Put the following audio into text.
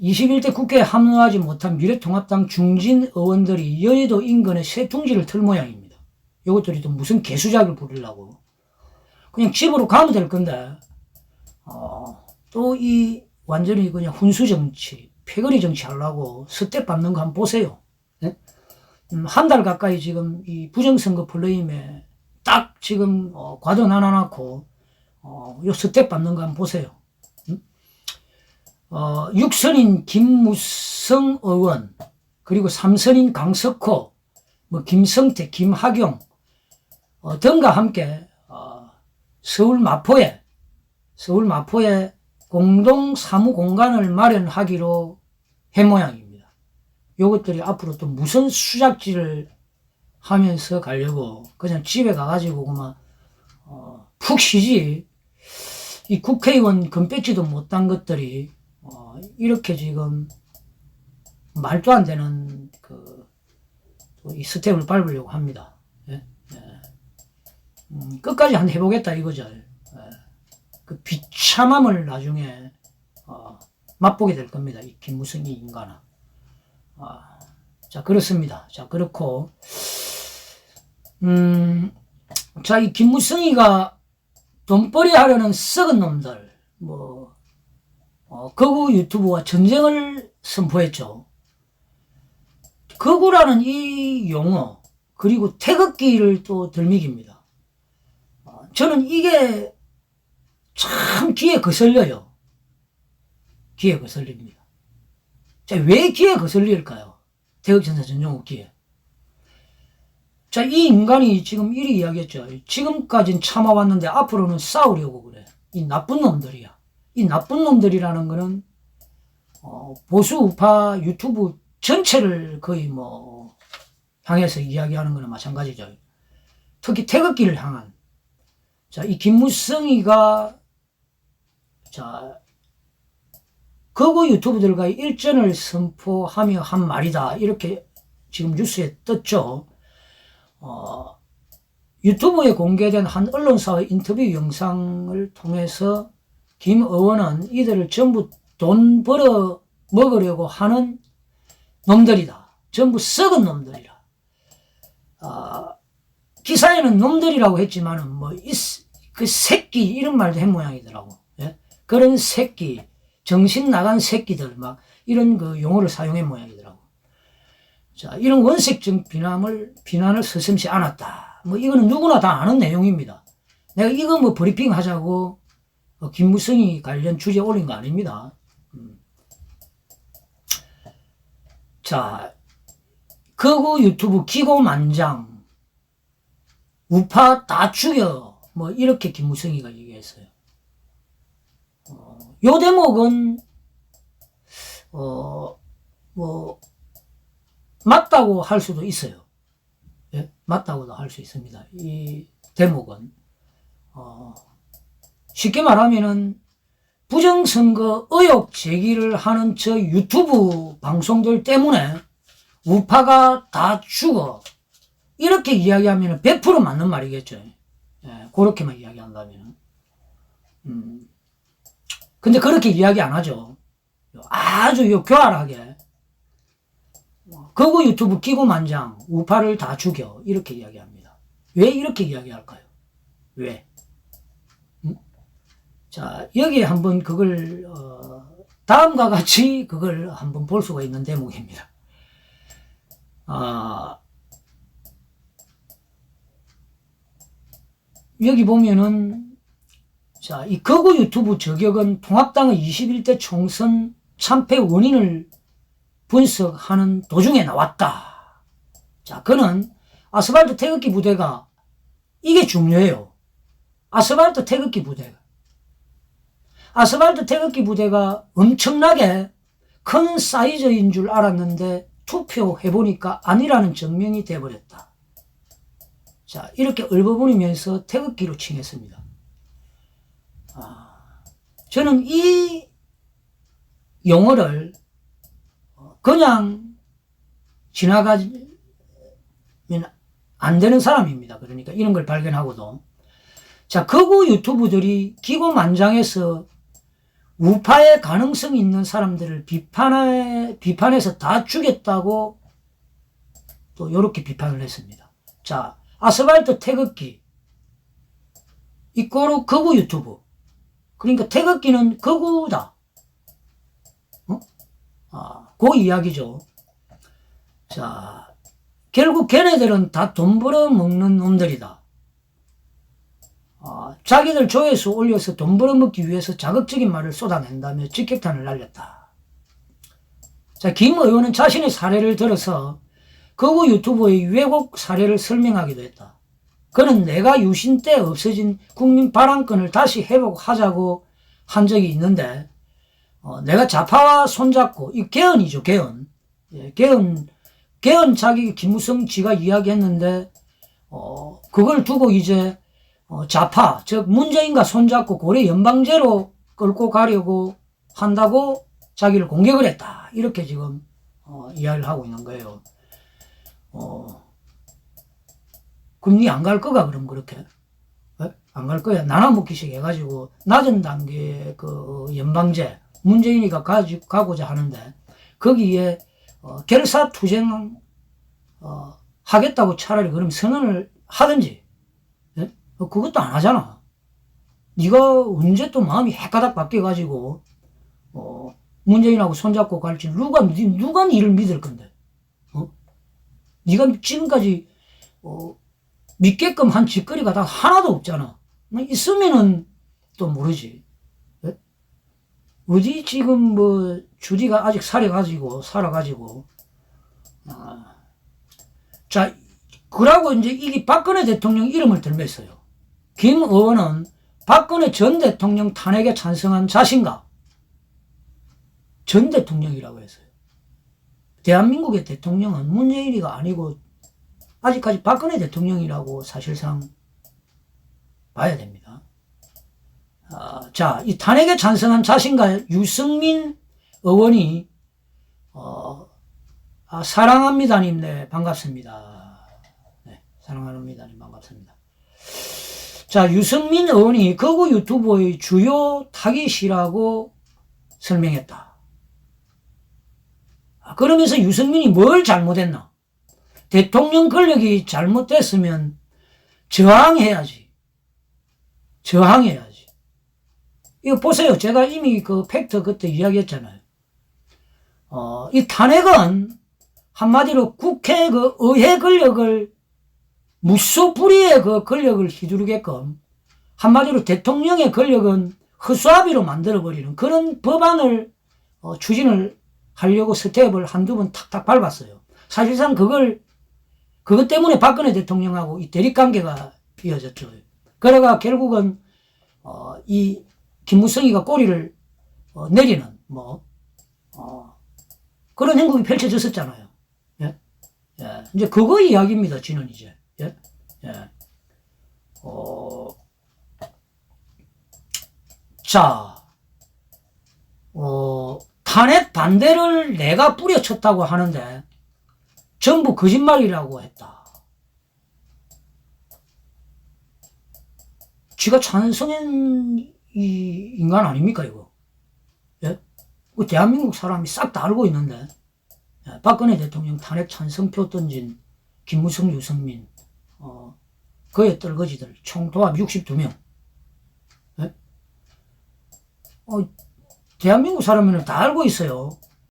21대 국회에 합류하지 못한 미래통합당 중진 의원들이 여의도 인근에 새 둥지를 틀 모양입니다. 이것들이 또 무슨 개수작을 부리려고. 그냥 집으로 가면 될 건데, 어, 또 이 완전히 그냥 훈수 정치, 패거리 정치 하려고 스텝 밟는 거 한번 보세요. 네? 음, 한달 가까이 지금 이 부정선거 플레임에 딱 지금 어, 과도 나눠놓고 어, 요 스텝 밟는 거 한번 보세요. 음? 어, 6선인 김무성 의원 그리고 3선인 강석호 뭐 김성태, 김학용 어, 등과 함께 어, 서울 마포에 서울 마포에 공동 사무 공간을 마련하기로 한 모양입니다. 요것들이 앞으로 또 무슨 수작질을 하면서 가려고 그냥 집에 가가지고 그만 어, 푹 쉬지 이 국회의원 금배지도 못딴 것들이 어, 이렇게 지금 말도 안 되는 그 이 스텝을 밟으려고 합니다. 예? 예. 음, 끝까지 한 해보겠다 이거죠. 예. 그 비참함을 나중에 어, 맛보게 될 겁니다. 이 김무성이 인간아. 아, 자 그렇습니다. 자 그렇고 음, 자이 김무성이가 돈벌이 하려는 썩은 놈들 뭐 어, 거구 유튜브와 전쟁을 선포했죠. 거구라는 이 용어 그리고 태극기를 또 들미깁니다. 어, 저는 이게 참 귀에 거슬려요. 귀에 거슬립니다. 자, 왜 귀에 거슬릴까요? 태극전사 전용욱 귀에. 자, 이 인간이 지금 이리 이야기했죠. 지금까진 참아왔는데 앞으로는 싸우려고 그래. 이 나쁜 놈들이야. 이 나쁜 놈들이라는 거는, 어, 보수 우파 유튜브 전체를 거의 뭐, 향해서 이야기하는 거나 마찬가지죠. 특히 태극기를 향한. 자, 이 김무성이가, 자, 거구 유튜브들과의 일전을 선포하며 한 말이다. 이렇게 지금 뉴스에 떴죠. 어, 유튜브에 공개된 한 언론사의 인터뷰 영상을 통해서 김 의원은 이들을 전부 돈 벌어 먹으려고 하는 놈들이다. 전부 썩은 놈들이라. 아, 기사에는 놈들이라고 했지만은 뭐, 이, 그 새끼, 이런 말도 한 모양이더라고. 예? 그런 새끼, 정신 나간 새끼들, 막, 이런 그 용어를 사용한 모양이더라고. 자, 이런 원색적 비난을, 비난을 서슴지 않았다. 뭐, 이거는 누구나 다 아는 내용입니다. 내가 이거 뭐 브리핑 하자고, 어, 김무성이 관련 주제 올린 거 아닙니다. 음. 자, 거구 유튜브 기고만장, 우파 다 죽여. 뭐, 이렇게 김무성이가 얘기했어요. 어, 요 대목은, 어, 뭐, 맞다고 할 수도 있어요. 예? 맞다고도 할 수 있습니다. 이 대목은. 어, 쉽게 말하면은, 부정선거 의혹 제기를 하는 저 유튜브 방송들 때문에 우파가 다 죽어. 이렇게 이야기하면 100% 맞는 말이겠죠. 예, 그렇게만 이야기한다면. 음. 근데 그렇게 이야기 안 하죠. 아주 요 교활하게. 거구 유튜브 끼고 만장, 우파를 다 죽여. 이렇게 이야기합니다. 왜 이렇게 이야기할까요? 왜? 음? 자, 여기에 한번 그걸, 어, 다음과 같이 그걸 한번 볼 수가 있는 대목입니다. 아, 여기 보면은, 자, 이 거구 유튜브 저격은 통합당의 21대 총선 참패 원인을 분석하는 도중에 나왔다. 자, 그는 아스팔트 태극기 부대가 이게 중요해요. 아스팔트 태극기 부대가. 아스팔트 태극기 부대가 엄청나게 큰 사이즈인 줄 알았는데 투표해보니까 아니라는 증명이 돼버렸다. 자, 이렇게 얼버무리면서 태극기로 칭했습니다. 아, 저는 이 용어를 그냥 지나가면 안 되는 사람입니다. 그러니까 이런 걸 발견하고도. 자, 거구 유튜브들이 기고만장해서 우파의 가능성이 있는 사람들을 비판해, 비판해서 다 죽였다고 또 이렇게 비판을 했습니다. 자, 아스팔트 태극기. 이꼬르 거구 유튜브. 그러니까 태극기는 거구다. 어? 아, 그 이야기죠. 자, 결국 걔네들은 다 돈 벌어 먹는 놈들이다. 아, 자기들 조회수 올려서 돈 벌어먹기 위해서 자극적인 말을 쏟아낸다며 직격탄을 날렸다. 자, 김 의원은 자신의 사례를 들어서 거구 유튜브의 왜곡 사례를 설명하기도 했다. 그는 내가 유신 때 없어진 국민 발언권을 다시 회복하자고 한 적이 있는데, 어, 내가 좌파와 손잡고, 이 개헌이죠, 개헌. 예, 개헌, 개헌 자기 김무성 지가 이야기했는데, 어, 그걸 두고 이제, 어, 좌파, 즉, 문재인과 손잡고 고려 연방제로 끌고 가려고 한다고 자기를 공격을 했다. 이렇게 지금, 어, 이야기를 하고 있는 거예요. 어, 니안갈 거가, 그럼 그렇게? 안 갈 거야. 나눠 먹기식 해가지고, 낮은 단계 그 연방제, 문재인이가 가지, 가고자 하는데, 거기에, 어, 결사투쟁, 어, 하겠다고 차라리 그럼 선언을 하든지, 예? 어, 그것도 안 하잖아. 네가 언제 또 마음이 헷가닥 바뀌어가지고, 어, 문재인하고 손잡고 갈지, 누가, 니- 누가 니를 믿을 건데? 어? 네가 지금까지, 어, 믿게끔 한 짓거리가 다 하나도 없잖아. 뭐 있으면은 또 모르지. 예? 어디 지금 뭐 주디가 아직 살아가지고 살아가지고 아. 자 그러고 이제 이게 박근혜 대통령 이름을 들면서요. 김 의원은 박근혜 전 대통령 탄핵에 찬성한 자신가 전 대통령이라고 했어요. 대한민국의 대통령은 문재인이가 아니고 아직까지 박근혜 대통령이라고 사실상 봐야 됩니다. 아, 자, 이 탄핵에 찬성한 자신과 유승민 의원이 어, 아, 사랑합니다님, 네, 반갑습니다. 네, 사랑합니다님, 반갑습니다. 자, 유승민 의원이 거구 유튜브의 주요 타깃이라고 설명했다. 아, 그러면서 유승민이 뭘 잘못했나? 대통령 권력이 잘못됐으면 저항해야지. 저항해야지. 이거 보세요. 제가 이미 그 팩트 그때 이야기했잖아요. 어, 이 탄핵은 한마디로 국회 그 의회 권력을 무소불위의 그 권력을 휘두르게끔 한마디로 대통령의 권력은 허수아비로 만들어버리는 그런 법안을 어, 추진을 하려고 스텝을 한두 번 탁탁 밟았어요. 사실상 그걸 그것 때문에 박근혜 대통령하고 이 대립관계가 이어졌죠. 그래가 결국은 어, 이 김무성이가 꼬리를 어, 내리는 뭐 어, 그런 행동이 펼쳐졌었잖아요. 예? 예. 이제 그거 이야기입니다. 지는 이제 예? 예. 어, 자, 어, 탄핵 반대를 내가 뿌려쳤다고 하는데 전부 거짓말이라고 했다. 지가 찬성한 이 인간 아닙니까 이거? 예? 그 대한민국 사람이 싹 다 알고 있는데 예, 박근혜 대통령 탄핵 찬성표 던진 김무성, 유승민, 어, 그의 떨거지들 총 도합 62명. 예? 어, 대한민국 사람은 다 알고 있어요.